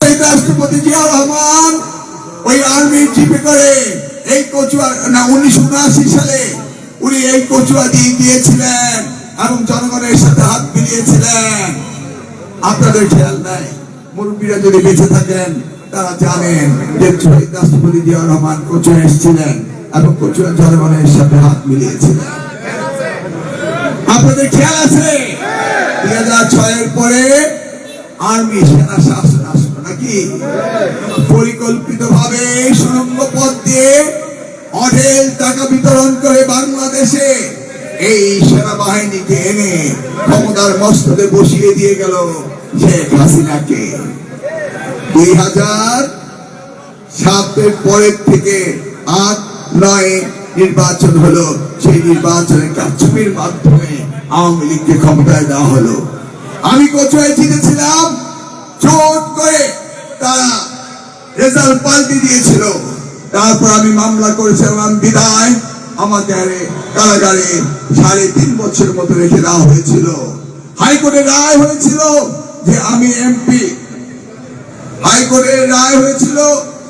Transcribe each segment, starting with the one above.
রাষ্ট্রপতি জিয়া রহমান ওই আর্মির জিপে করে এই কচুয়া, না, উনিশশো উনআশি সালে উনি এই কচুয়া দিয়ে দিয়েছিলেন এবং জনগণের সাথে হাত মিলিয়েছিলেন। আপনাদের খেয়াল নাই? মুরব্বীরা যদি বেঁচে থাকেন, তারা জানেন যে শহীদ রাষ্ট্রপতি জিয়া রহমান কচুয়া এসেছিলেন এবং কচুয়া জনগণের সাথে হাত মিলিয়েছিলেন। আপনাদের খেয়াল আছে? দুই হাজার ছয়ের পরে আর্মি সেনা শাসন আসলো নাকি? পরিকল্পিত ভাবে সুরঙ্গ পথ দিয়ে অঢেল টাকা বিতরণ করে বাংলাদেশে এই সেনাবাহিনীকে এনে ক্ষমতার মস্তকে বসিয়ে দিয়ে গেল শেখ হাসিনাকে। দুই হাজার সাতের পরের থেকে আট নয় নির্বাচন হলো। সেই নির্বাচনে কারচুপির মাধ্যমে আওয়ামী লীগকে ক্ষমতায় দেওয়া হলো। আমি কোচুয়ায় জিতেছিলাম? চোট করে তারা রেজাল্ট পাল্টে দিয়েছিল। তারপর আমি মামলা করেছিলাম বিদায়। আমাকে কারাগারে সাড়ে তিন বছর মতো রেখে দেওয়া হয়েছিল। হাইকোর্টের রায় হয়েছিল যে আমি এমপি। হাইকোর্টের রায় হয়েছিল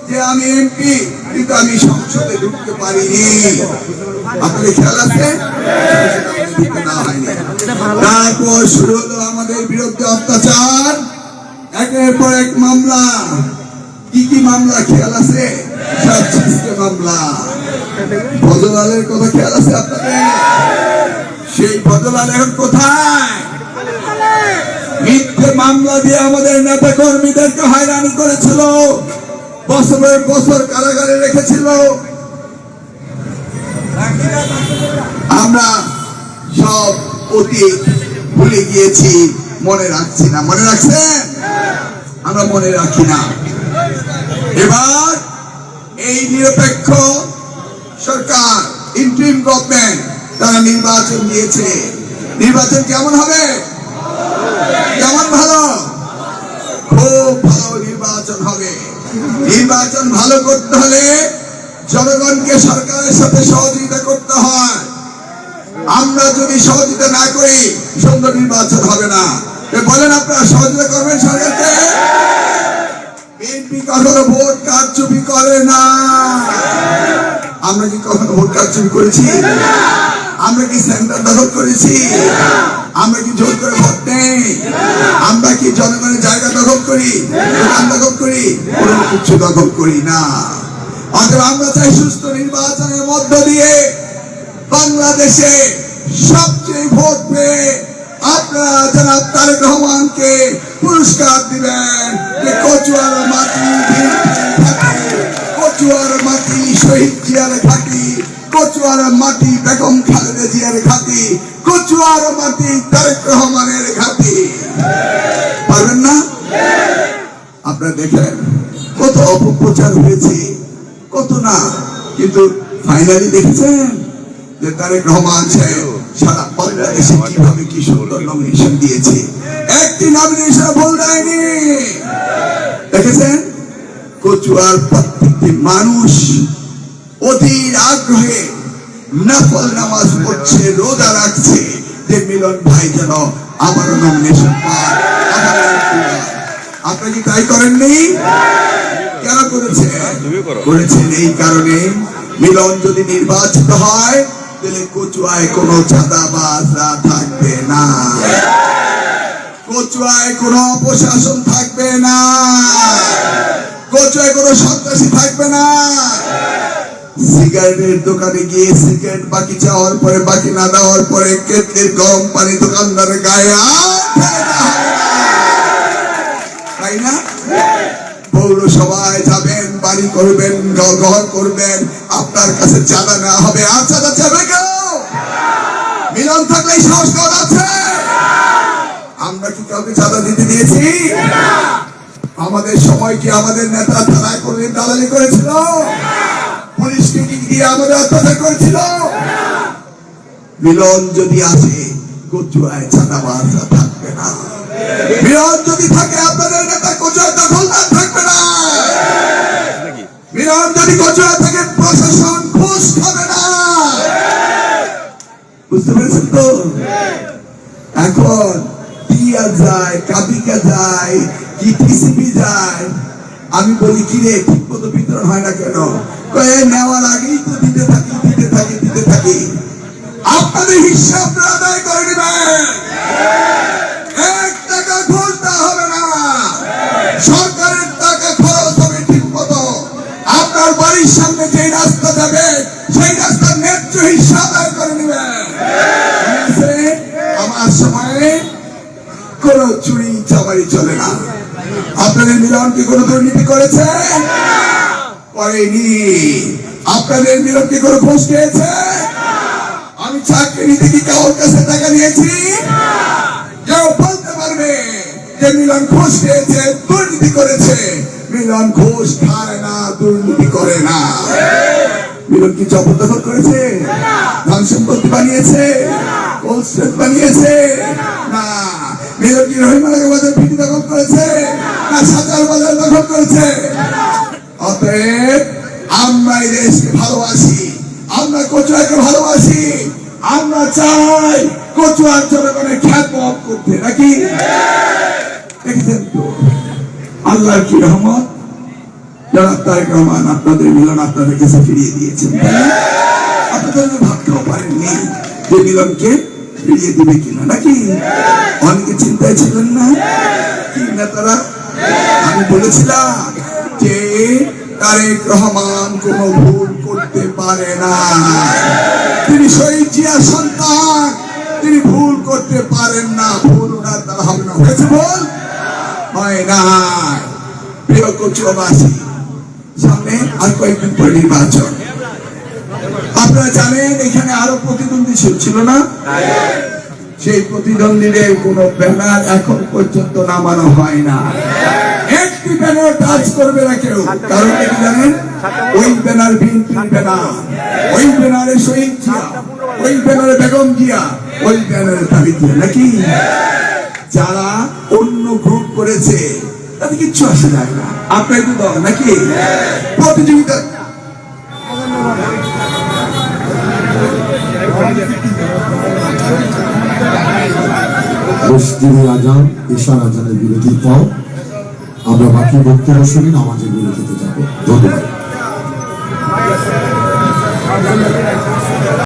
যে আমি এমপি, কিন্তু আমি সংসদে ঢুকতে পারিনি। আপনাদের খেয়াল আছে। তারপর শুরু হলো আমাদের বিরুদ্ধে অত্যাচার। একের পর এক মামলা। কি কি মামলা খেয়াল আছে? মামলা। কথা খেয়াল আছে আপনাদের? সেই এখন কোথায়? মিথ্যে মামলা দিয়ে আমাদের নেতা কর্মীদেরকে হয়রানি করেছিল। বছরের বছর কারাগারে রেখেছিল। আমরা সব অতীত ভুলে গিয়েছি। মনে রাখছি না। মনে রাখছেন? আমরা মনে রাখি না। এবার এই নিরপেক্ষ সরকার গভর্নমেন্ট তারা নির্বাচন নির্বাচন কেমন হবে? কেমন ভালো? খুব ভালো নির্বাচন হবে। নির্বাচন ভালো করতে হলে জনগণকে সরকারের সাথে সহযোগিতা হয় যদি সহযোগিতা না করি, সুন্দর নির্বাচন হবে না। বলেন আপনারা সহযোগিতা করবেন সরকারকে? বিএনপি কখনো ভোট কারচুপি করে না। আমরা কি কখনো ভোট কারচুপি করেছি? আমরা কি সেন্টার দখল করেছি? আমরা কি জোর করে ভোট নেই আমরা কি জনগণের জায়গা দখল করি? দোকান দখল করি? কোনো কিছু দখল করি না। অতএব আমরা চাই সুস্থ নির্বাচনের মধ্য দিয়ে বাংলাদেশে সবচেয়ে ভোট পেয়ে আপনারা যারা তারেক রহমানকে পুরস্কার দিবেন, যে কচুয়ার মাটি কচুয়ার মাটি শহীদ জিয়ার থাকি কচুয়ার মাটি বেগম খালেদা জিয়ার খাতি কচুয়ার মাটি তারেক রহমানের খাতি পারবেন না? আপনারা দেখেন কত অপপ্রচার হয়েছে, কত না, কিন্তু ফাইনালি দেখেছেন যে তারেক রহমান সাহেব সারা বাংলাদেশে কীভাবে কি সুন্দর নমিনেশন দিয়েছে। একটি নমিনেশন ভুল দেয়নি। দেখেছেন? কচুয়ার প্রত্যেকটি মানুষ অধীর আগ্রহে নফল নামাজ পড়ছে রোজা রাখছে। যে মিলন ভাই যেন আবারও নমিনেশন পায়। আপনি কি তাই করেননি? কেন করেছেন? করেছেন এই কারণে। মিলন যদি নির্বাচিত হয় সিগারেটের দোকানে গিয়ে সিগারেট বাকি চাওয়ার পরে, বাকি না দেওয়ার পরে কেটলির গরম পানি দোকানদারের গায়ে। তাই না? পৌরসভায় যাবেন বাড়ি করবেন ঘর করবেন, আপনার কাছে চাঁদা নেওয়া হবে। আর চাঁদা চাবে কেউ? মিলন থাকলে সাহস আছে? আমরা কি কাউকে চাঁদা দিতে দিয়েছি? আমাদের সময় কি আমাদের নেতা থানায় করে দালালি করেছিল? পুলিশকে কি দিয়ে আমাদের অত্যাচার করেছিল? মিলন যদি আসে, কচুয়ায় চাঁদাবাজরা থাকবে না। মিলন যদি থাকে, আপনাদের নেতা কচুয়ায় দখলদার যদি কচুয়ায় থাকে প্রশাসন ঘুষ খাবে না। বুঝতে পেরেছেন তো? এখন পিয়া যায় কাবিকা যায়, কি টিসিপি যায়, আমি বলি কি রে ঠিক মতো বিতরণ হয় না কেন? নেওয়ার আগেই তো দিতে থাকি দিতে থাকি দিতে থাকি। আপনাদের হিসাব আদায় করে নেবেন। কোনো চুরি চামারি চলে না। আপনাদের মিলন কি কোনো দুর্নীতি করেছে? করেনি। আপনাদের মিলন কি কোনো ঘুষ খেয়েছে? আমি চাকরি নিতে কি কারোর কাছে টাকা নিয়েছি? কেউ বলতে পারবে যে মিলন ঘুষ খেয়েছে, দুর্নীতি করেছে। মিলন ঘুষ খায় না, দুর্নীতি করে না। মিলন কি জবরদখল করেছে? ধন সম্পত্তি বানিয়েছে? বানিয়েছে? না। রহিমালাকে বাজার ভিটি দখল করেছে না সাজার বাজার দখল করেছে। অতএব আমরা এই দেশকে ভালোবাসি, আমরা কচুয়াকে ভালোবাসি, আমরা চাই কচুয়ার জনগণের খ্যাত বহন করতে, নাকি? দেখেছেন তো? আল্লাহর কি রহমত? জনাব তারেক রহমান আপনাদের মিলন আপনাদের কাছে ফিরিয়ে দিয়েছেন? আপনারা ভাবতেও পারেননি যে মিলনকে ফিরিয়ে দিবে কিনা নাকি? অনেকে চিন্তায় ছিলেন না? কি নেতারা? আমি বলেছিলাম যে তারেক রহমান কোনো ভুল করতে পারে না। তিনি শহীদ জিয়ার সন্তান। তিনি ভুল করতে পারেন না। ভুল ওনার দ্বারা হবে না। হয়েছে ভুল? হয় না প্রিয় কচুয়াবাসী, সামনে আর কয়েকদিন পরে নির্বাচন। আপনারা জানেন এখানে আরও প্রতিদ্বন্দ্বী ছিল না? সেই প্রতিদ্বন্দ্বীদের কোন ব্যানার এখন পর্যন্ত নামানো হয় না। একটি ব্যানার টাচ করবে না কেউ। কারণ কি জানেন? ওই ব্যানার বিএনপি ব্যানার। ওই ব্যানারে শহীদ জিয়া। ওই ব্যানারে বেগম জিয়া। ওই ব্যানারে তারিখ জিয়া। নাকি? যারা অন্য গ্রুপ করেছে তাতে কিচ্ছু আসে যায় না। আপনার তো দল? নাকি? প্রতিযোগিতা মসজিদে আজান ঈশার আজানের বিরতির পর আমরা বাকি বক্তব্য শুনি আমাদের বিরতিতে যাব। ধন্যবাদ।